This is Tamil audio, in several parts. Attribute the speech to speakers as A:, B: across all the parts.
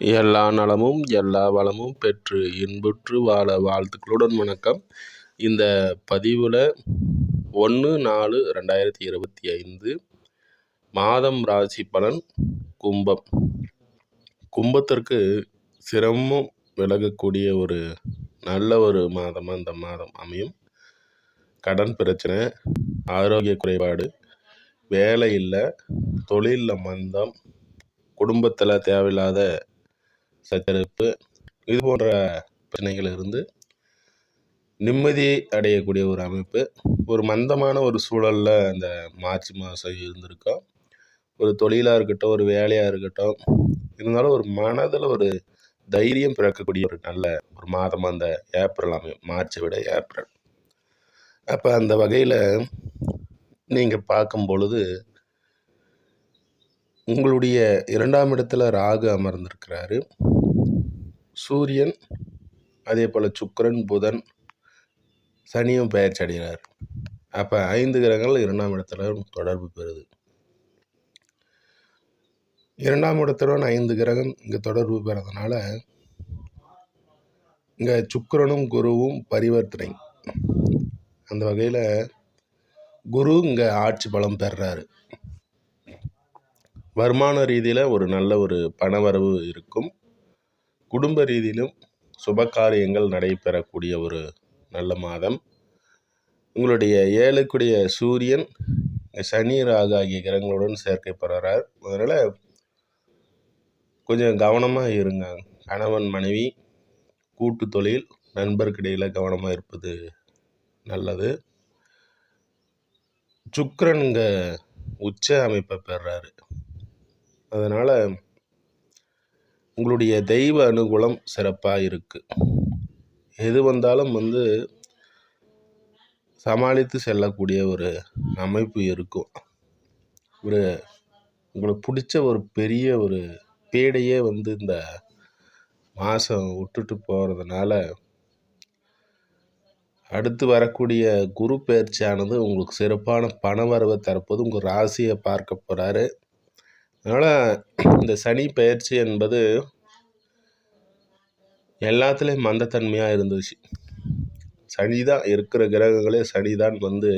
A: எல்லா நலமும் எல்லா வளமும் பெற்று இன்புற்று வாழ வாழ்த்துக்களுடன் வணக்கம். இந்த பதிவில் ஒன்று நாலு ரெண்டாயிரத்தி இருபத்தி ஐந்து மாதம் ராசி பலன் கும்பம். கும்பத்திற்கு சிரமம் விலகக்கூடிய ஒரு நல்ல ஒரு மாதமாக இந்த மாதம் அமையும். கடன் பிரச்சனை ஆரோக்கிய குறைபாடு வேலை இல்லை தொழிலில் மந்தம் குடும்பத்தில் தேவையில்லாத சத்தெடுப்பு இது போன்ற பிரச்சனைகள் இருந்து நிம்மதி அடையக்கூடிய ஒரு அமைப்பு. ஒரு மந்தமான ஒரு சூழலில் அந்த மார்ச் மாதம் இருந்திருக்கோம். ஒரு தொழிலாக இருக்கட்டும் ஒரு வேலையாக இருக்கட்டும் இருந்தாலும் ஒரு மனதில் ஒரு தைரியம் பிறக்கக்கூடிய ஒரு நல்ல ஒரு மாதம் அந்த ஏப்ரல் அமை மார்ச்சை விட ஏப்ரல். அப்போ அந்த வகையில் நீங்கள் பார்க்கும் பொழுது உங்களுடைய இரண்டாம் இடத்துல ராகு அமர்ந்திருக்கிறாரு. சூரியன் அதே போல் சுக்கரன் புதன் சனியும் பயிற்சி அடைகிறார். அப்போ ஐந்து கிரகங்கள் இரண்டாம் இடத்துல தொடர்பு பெறுது. இரண்டாம் இடத்துடன் ஐந்து கிரகம் இங்கே தொடர்பு பெறதுனால இங்கே சுக்கரனும் குருவும் பரிவர்த்தனை. அந்த வகையில் குரு இங்கே ஆட்சி பலம் பெறுறாரு வருமான ரீதியில் ஒரு நல்ல ஒரு பணவரவு இருக்கும். குடும்ப ரீதியிலும் சுப காரியங்கள் நடைபெறக்கூடிய ஒரு நல்ல மாதம். உங்களுடைய ஏழுக்குடைய சூரியன் சனி ராகு ஆகிய கிரகங்களுடன் சேர்க்கை பெறார் அதனால் கொஞ்சம் கவனமாக இருங்க. கணவன் மனைவி கூட்டு தொழில் நண்பர்கிடையில் கவனமாக இருப்பது நல்லது. சுக்கரனுங்க உச்ச அமைப்பை பெறாரு. அதனால் உங்களுடைய தெய்வ அனுகூலம் சிறப்பாக இருக்குது எது வந்தாலும் வந்து சமாளித்து செல்லக்கூடிய ஒரு அமைப்பு இருக்கும். ஒரு உங்களுக்கு பிடிச்ச ஒரு பெரிய ஒரு பேடையே வந்து இந்த மாதம் விட்டுட்டு போகிறதுனால அடுத்து வரக்கூடிய குரு பயிற்சியானது உங்களுக்கு சிறப்பான பண வரவை தரப்போது. உங்கள் ராசியை பார்க்க போகிறாரு அதனால் இந்த சனி பயிற்சி என்பது எல்லாத்துலேயும் மந்தத்தன்மையாக இருந்துச்சு. சனி தான் இருக்கிற கிரகங்களே சனி தான் வந்து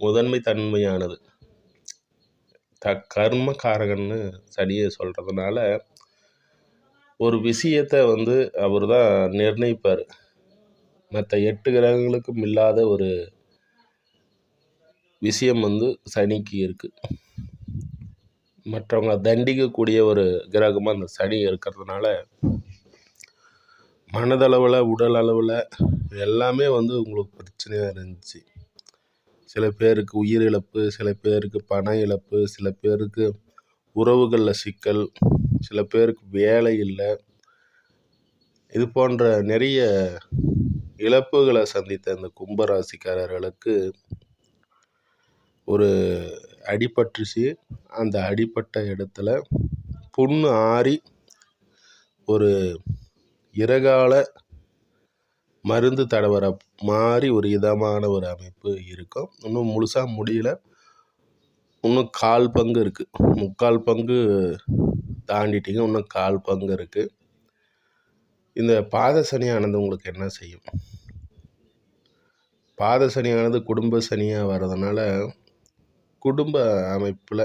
A: முதன்மை தன்மையானது. த கர்ம காரகன்னு சனியை சொல்கிறதுனால ஒரு விஷயத்தை வந்து அவர் தான் நிர்ணயிப்பார். மற்ற எட்டு கிரகங்களுக்கும் இல்லாத ஒரு விஷயம் வந்து சனிக்கு இருக்குது மற்றவங்க தண்டிக்கக்கூடிய ஒரு கிரகமாக அந்த சனி இருக்கிறதுனால மனதளவில் உடல் அளவில் எல்லாமே வந்து உங்களுக்கு பிரச்சனையாக இருந்துச்சு. சில பேருக்கு உயிர் இழப்பு சில பேருக்கு பண இழப்பு சில பேருக்கு உறவுகளில் சிக்கல் சில பேருக்கு வேலை இல்லை. இது போன்ற நிறைய இழப்புகளை சந்தித்த இந்த கும்பராசிக்காரர்களுக்கு ஒரு அடிப்பட்டுச்சு அந்த அடிப்பட்ட இடத்துல புண்ணு ஆறி ஒரு இறகால மருந்து தடவர மாதிரி ஒரு இதமான ஒரு அமைப்பு இருக்கும். இன்னும் முழுசாக முடியல. இன்னும் கால் பங்கு இருக்குது முக்கால் பங்கு தாண்டிட்டீங்க. இன்னும் கால் பங்கு இருக்குது இந்த பாத சனியானது உங்களுக்கு என்ன செய்யும்? பாத சனியானது குடும்ப சனியாக வர்றதுனால குடும்ப அமைப்பில்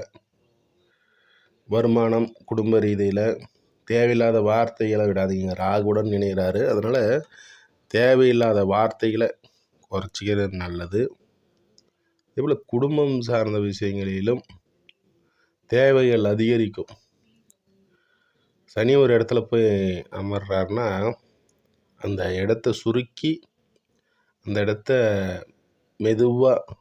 A: வருமானம் குடும்ப ரீதியில் தேவையில்லாத வார்த்தைகளை விடாதீங்க. ராகுடன் நினைகிறாரு அதனால் தேவையில்லாத வார்த்தைகளை குறைச்சிக்கிறது நல்லது. இதேபோல் குடும்பம் சார்ந்த விஷயங்களிலும் தேவைகள் அதிகரிக்கும். சனி ஒரு இடத்துல போய் அமர்றாருன்னா அந்த இடத்த சுருக்கி அந்த இடத்த மெதுவாக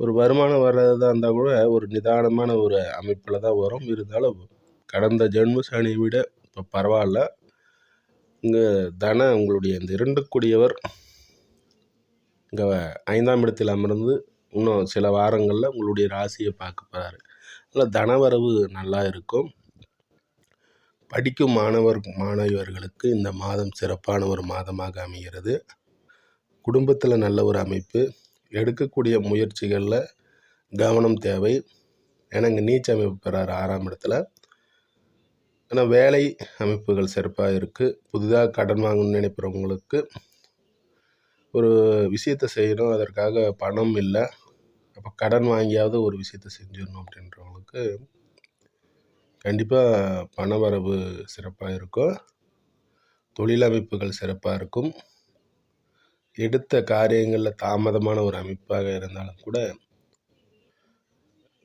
A: ஒரு வருமானம் வர்றதா இருந்தால் கூட ஒரு நிதானமான ஒரு அமைப்பில் தான் வரும். இருந்தாலும் கடந்த ஜென்ம சனியை விட இப்போ பரவாயில்ல. இங்கே தன உங்களுடைய இந்த இரண்டுக்குடியவர் இங்கே ஐந்தாம் இடத்தில் அமர்ந்து இன்னும் சில வாரங்களில் உங்களுடைய ராசியை பார்க்க போகிறாரு அதில் தனவரவு நல்லா இருக்கும். படிக்கும் மாணவர் மாணவியர்களுக்கு இந்த மாதம் சிறப்பான ஒரு மாதமாக அமைகிறது. குடும்பத்தில் நல்ல ஒரு அமைப்பு. எடுக்கக்கூடிய முயற்சிகளில் கவனம் தேவை. ஏன்னா இங்கே நீச்ச அமைப்பு பெறார் ஆறாம் இடத்துல. ஆனால் வேலை அமைப்புகள் சிறப்பாக இருக்குது புதிதாக கடன் வாங்கணும்னு நினைக்கிறவங்களுக்கு ஒரு விஷயத்த செய்யணும். அதற்காக பணம் இல்லை. அப்போ கடன் வாங்கியாவது ஒரு விஷயத்த செஞ்சிடணும் அப்படின்றவங்களுக்கு கண்டிப்பாக பண வரவு சிறப்பாக இருக்கும். தொழில் அமைப்புகள் சிறப்பாக இருக்கும். எடுத்த காரியங்களில் தாமதமான ஒரு அமைப்பாக இருந்தாலும் கூட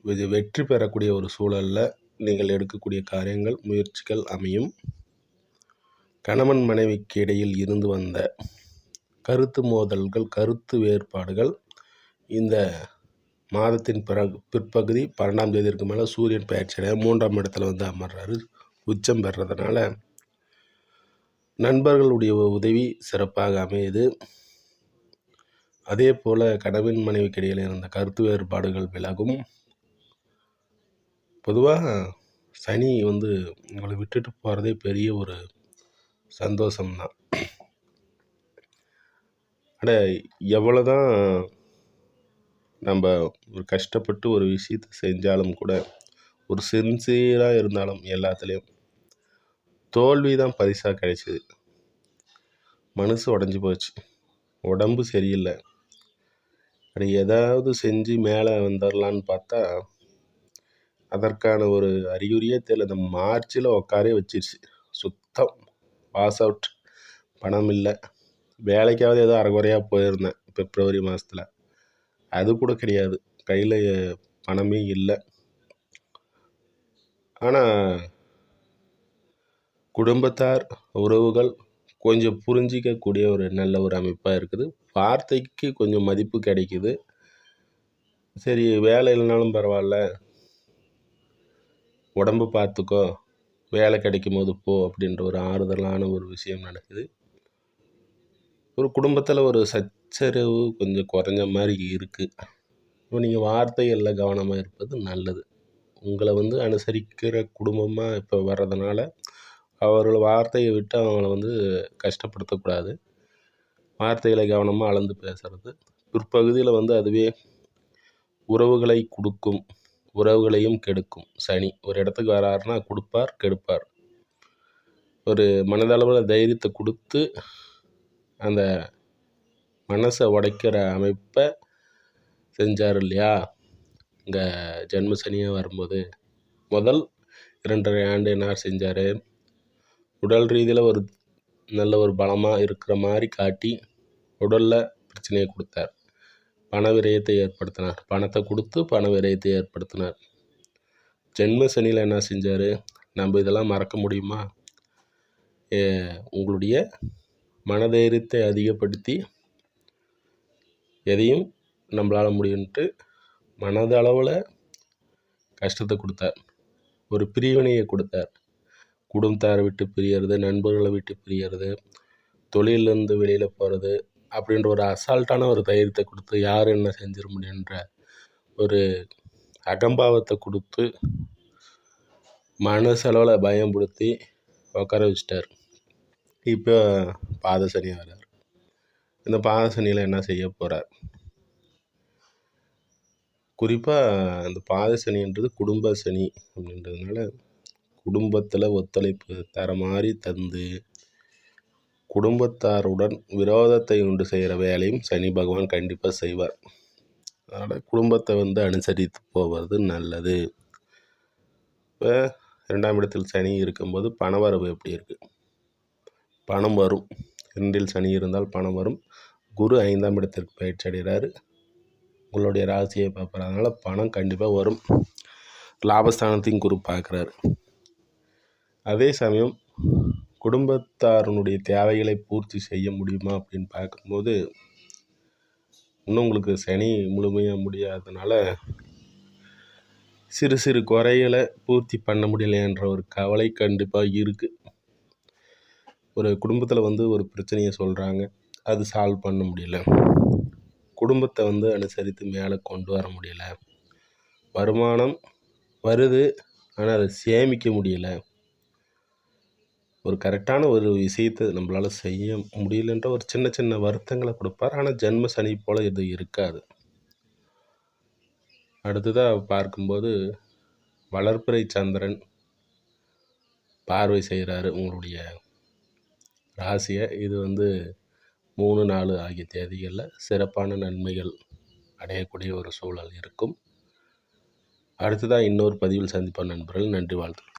A: இது வெற்றி பெறக்கூடிய ஒரு சூழலில் நீங்கள் எடுக்கக்கூடிய காரியங்கள் முயற்சிகள் அமையும். கணவன் மனைவிக்கு இடையில் இருந்து வந்த கருத்து மோதல்கள் கருத்து வேறுபாடுகள் இந்த மாதத்தின் பிறகு பிற்பகுதி பன்னெண்டாம் தேதிக்கு மேலே சூரியன் பயிற்சியடைய மூன்றாம் இடத்துல வந்து அமர்றாரு. உச்சம் பெறதுனால நண்பர்களுடைய உதவி சிறப்பாக அமையுது. அதே போல் கணவன் மனைவிக்கு இடையில் இருந்த கருத்து வேறுபாடுகள் விலகும். பொதுவாக சனி வந்து உங்களை விட்டுட்டு போகிறதே பெரிய ஒரு சந்தோஷம்தான். அட எவ்வளோ தான் நம்ம ஒரு கஷ்டப்பட்டு ஒரு விஷயத்தை செஞ்சாலும் கூட ஒரு சின்சியராக இருந்தாலும் எல்லாத்துலேயும் தோல்வி தான் பரிசாக கிடைச்சிது. மனசு உடஞ்சி போச்சு. உடம்பு சரியில்லை. அப்படி ஏதாவது செஞ்சு மேலே வந்துடலான்னு பார்த்தா அதற்கான ஒரு அறிகுறியே தெரியல. இந்த மார்ச்சில் உட்காரே வச்சிருச்சு. சுத்தம் பாஸ் அவுட் பணம் இல்லை. வேலைக்காவது ஏதோ அரைகுறையாக போயிருந்தேன் பிப்ரவரி மாதத்தில் அது கூட கிடையாது. கையில் பணமே இல்லை. ஆனால் குடும்பத்தார் உறவுகள் கொஞ்சம் புரிஞ்சிக்கக்கூடிய ஒரு நல்ல ஒரு அமைப்பாக இருக்குது. வார்த்தைக்கு கொஞ்சம் மதிப்பு கிடைக்குது. சரி வேலை இல்லைனாலும் பரவாயில்ல. உடம்பு பார்த்துக்கோ. வேலை கிடைக்கும் போது போ அப்படின்ற ஒரு ஆறுதலான ஒரு விஷயம் நடக்குது. ஒரு குடும்பத்தில் ஒரு சச்சரவு கொஞ்சம் குறைஞ்ச மாதிரி இருக்குது இப்போ நீங்கள் வார்த்தைகளில் கவனமாக இருப்பது நல்லது. உங்களை வந்து அனுசரிக்கிற குடும்பமாக இப்போ வர்றதுனால அவர்கள் வார்த்தையை விட்டு அவங்கள வந்து கஷ்டப்படுத்தக்கூடாது. வார்த்தைகளை கவனமாக அளந்து பேசுகிறது பிற்பகுதியில் வந்து அதுவே உறவுகளை கொடுக்கும் உறவுகளையும் கெடுக்கும். சனி ஒரு இடத்துக்கு வராருன்னா கொடுப்பார் கெடுப்பார். ஒரு மனதளவில் தைரியத்தை கொடுத்து அந்த மனசை உடைக்கிற அமைப்பை செஞ்சார் இல்லையா? இங்கே ஜென்ம சனியாக வரும்போது முதல் இரண்டரை ஆண்டு என்னார் செஞ்சார்? உடல் ரீதியில் ஒரு நல்ல ஒரு பலமாக இருக்கிற மாதிரி காட்டி உடலில் பிரச்சனையை கொடுத்தார். பண விரயத்தை ஏற்படுத்தினார். பணத்தை கொடுத்து பண விரயத்தை ஏற்படுத்தினார். ஜென்ம சனியில் என்ன செஞ்சார்? நம்ம இதெல்லாம் மறக்க முடியுமா? உங்களுடைய மனதைரியத்தை அதிகப்படுத்தி எதையும் நம்மளால் முடியும்ன்ட்டு மனதளவில் கஷ்டத்தை கொடுத்தார். ஒரு பிரிவினையை கொடுத்தார். குடும்பத்தாரை விட்டு பிரியறது நண்பர்களை விட்டு பிரியறது தொழிலேருந்து வெளியில் போகிறது அப்படின்ற ஒரு அசால்ட்டான ஒரு தைரியத்தை கொடுத்து யார் என்ன செஞ்சிட முடியுன்ற ஒரு அகம்பாவத்தை கொடுத்து மனசளவில் பயம்படுத்தி உட்கார வச்சிட்டார். இப்போ பாதசனி வர்றார் இந்த பாத சனியில் என்ன செய்ய போகிறார் குறிப்பாக அந்த பாதசனின்றது குடும்ப சனி அப்படின்றதுனால குடும்பத்தில் ஒத்துழைப்பு தர மாதிரி தந்து குடும்பத்தாருடன் விரோதத்தை உண்டு செய்கிற வேலையும் சனி பகவான் கண்டிப்பாக செய்வார். அதனால் குடும்பத்தை வந்து அனுசரித்து போவது நல்லது. இப்போ ரெண்டாம் இடத்தில் சனி இருக்கும்போது பணவரவு எப்படி இருக்குது பணம் வரும். இரண்டில் சனி இருந்தால் பணம் வரும். குரு ஐந்தாம் இடத்திற்கு பயிற்சி அடைகிறாரு உங்களுடைய ராசியை பார்ப்பார் அதனால் பணம் கண்டிப்பாக வரும். லாபஸ்தானத்தையும் குரு பார்க்குறாரு. அதே சமயம் குடும்பத்தாரனுடைய தேவைகளை பூர்த்தி செய்ய முடியுமா அப்படின்னு பார்க்கும்போது இன்னும் உங்களுக்கு சனி முழுமையாக முடியாததுனால சிறு சிறு குறைகளை பூர்த்தி பண்ண முடியலைன்ற ஒரு கவலை கண்டிப்பாக இருக்குது ஒரு குடும்பத்தில் வந்து ஒரு பிரச்சனையை சொல்கிறாங்க அது சால்வ் பண்ண முடியல. குடும்பத்தை வந்து அனுசரித்து மேலே கொண்டு வர முடியல. வருமானம் வருது ஆனால் அதை சேமிக்க முடியலை. ஒரு கரெக்டான ஒரு விஷயத்தை நம்மளால் செய்ய முடியலன்ற ஒரு சின்ன சின்ன வருத்தங்களை கொடுப்பார். ஆனால் ஜென்ம சனி போல் இது இருக்காது. அடுத்ததாக பார்க்கும்போது வளர்ப்பிறை சந்திரன் பார்வை செய்கிறாரு உங்களுடைய ராசியை. இது வந்து மூணு நாலு ஆகிய தேதிகளில் சிறப்பான நன்மைகள் அடையக்கூடிய ஒரு சூழல் இருக்கும். அடுத்ததாக இன்னொரு பதிவில் சந்திப்போம் நண்பர்கள். நன்றி வாழ்த்துக்கள்.